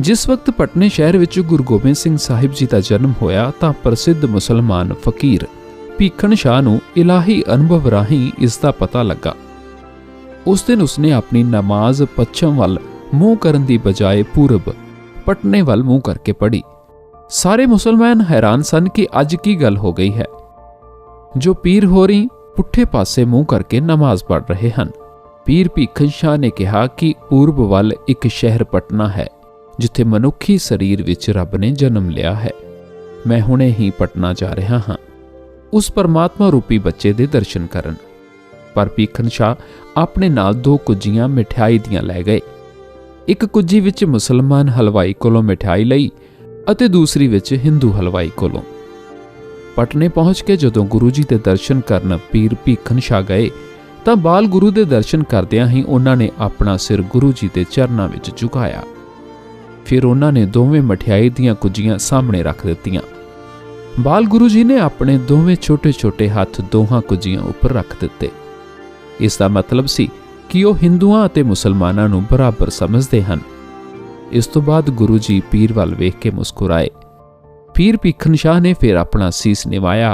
ਜਿਸ ਵਕਤ ਪਟਨੇ ਸ਼ਹਿਰ ਵਿੱਚ ਗੁਰੂ ਗੋਬਿੰਦ ਸਿੰਘ ਸਾਹਿਬ ਜੀ ਦਾ ਜਨਮ ਹੋਇਆ ਤਾਂ ਪ੍ਰਸਿੱਧ ਮੁਸਲਮਾਨ ਫਕੀਰ ਭੀਖਣ ਸ਼ਾਹ ਨੂੰ ਇਲਾਹੀ ਅਨੁਭਵ ਰਾਹੀਂ ਇਸ ਦਾ ਪਤਾ ਲੱਗਾ। ਉਸ ਦਿਨ ਉਸਨੇ ਆਪਣੀ ਨਮਾਜ਼ ਪੱਛਮ ਵੱਲ ਮੂੰਹ ਕਰਨ ਦੀ ਬਜਾਏ ਪੂਰਬ, ਪਟਨੇ ਵੱਲ ਮੂੰਹ ਕਰਕੇ ਪੜ੍ਹੀ। ਸਾਰੇ ਮੁਸਲਮਾਨ ਹੈਰਾਨ ਸਨ ਕਿ ਅੱਜ ਕੀ ਗੱਲ ਹੋ ਗਈ ਹੈ। ਜੋ ਪੀਰ ਹੋਰੀ ਪੁੱਠੇ ਪਾਸੇ ਮੂੰਹ ਕਰਕੇ ਨਮਾਜ਼ ਪੜ੍ਹ ਰਹੇ ਹਨ। ਪੀਰ ਭੀਖਨ ਸ਼ਾਹ ਨੇ ਕਿਹਾ ਕਿ ਪੂਰਬ ਵੱਲ ਇੱਕ ਸ਼ਹਿਰ ਪਟਨਾ ਹੈ। ਜਿੱਥੇ ਮਨੁੱਖੀ ਸਰੀਰ ਵਿੱਚ ਰੱਬ ਨੇ ਜਨਮ ਲਿਆ ਹੈ। ਮੈਂ ਹੁਣੇ ਹੀ ਪਟਨਾ ਜਾ ਰਿਹਾ ਹਾਂ। ਉਸ ਪਰਮਾਤਮਾ ਰੂਪੀ ਬੱਚੇ ਦੇ ਦਰਸ਼ਨ ਕਰਨ। ਪਰ ਭੀਖਨ ਸ਼ਾਹ ਆਪਣੇ ਨਾਲ ਦੋ ਕੁੱਜੀਆਂ ਮਠਿਆਈ ਦੀਆਂ ਲੈ ਗਏ। ਇੱਕ ਕੁੱਜੀ ਵਿੱਚ ਮੁਸਲਮਾਨ ਹਲਵਾਈ ਕੋਲੋਂ ਮਠਿਆਈ ਲਈ ਅਤੇ ਦੂਸਰੀ ਵਿੱਚ ਹਿੰਦੂ ਹਲਵਾਈ ਕੋਲੋਂ। ਪਟਨੇ ਪਹੁੰਚ ਕੇ ਜਦੋਂ ਗੁਰੂ ਜੀ ਦੇ ਦਰਸ਼ਨ ਕਰਨ ਪੀਰ ਭੀਖਨ ਸ਼ਾਹ ਗਏ, ਤਾਂ ਬਾਲ ਗੁਰੂ ਦੇ ਦਰਸ਼ਨ ਕਰਦਿਆਂ ਹੀ ਉਹਨਾਂ ਨੇ ਆਪਣਾ ਸਿਰ ਗੁਰੂ ਜੀ ਦੇ ਚਰਨਾਂ ਵਿੱਚ ਝੁਕਾਇਆ। ਫਿਰ ਉਹਨਾਂ ਨੇ ਦੋਵੇਂ ਮਠਿਆਈ ਦੀਆਂ ਕੁੱਜੀਆਂ ਸਾਹਮਣੇ ਰੱਖ ਦਿੱਤੀਆਂ। ਬਾਲ ਗੁਰੂ ਜੀ ਨੇ ਆਪਣੇ ਦੋਵੇਂ ਛੋਟੇ-ਛੋਟੇ ਹੱਥ ਦੋਹਾਂ ਕੁੱਜੀਆਂ ਉੱਪਰ ਰੱਖ ਦਿੱਤੇ। ਇਸ ਦਾ ਮਤਲਬ ਸੀ ਕਿ ਉਹ ਹਿੰਦੂਆਂ ਅਤੇ ਮੁਸਲਮਾਨਾਂ ਨੂੰ ਬਰਾਬਰ ਸਮਝਦੇ ਹਨ। ਇਸ ਤੋਂ ਬਾਅਦ ਗੁਰੂ ਜੀ ਪੀਰ ਵੱਲ ਵੇਖ ਕੇ ਮੁਸਕਰਾਏ। ਪੀਰ ਭੀਖਨ ਸ਼ਾਹ ਨੇ ਫਿਰ ਆਪਣਾ ਸੀਸ ਨਿਵਾਇਆ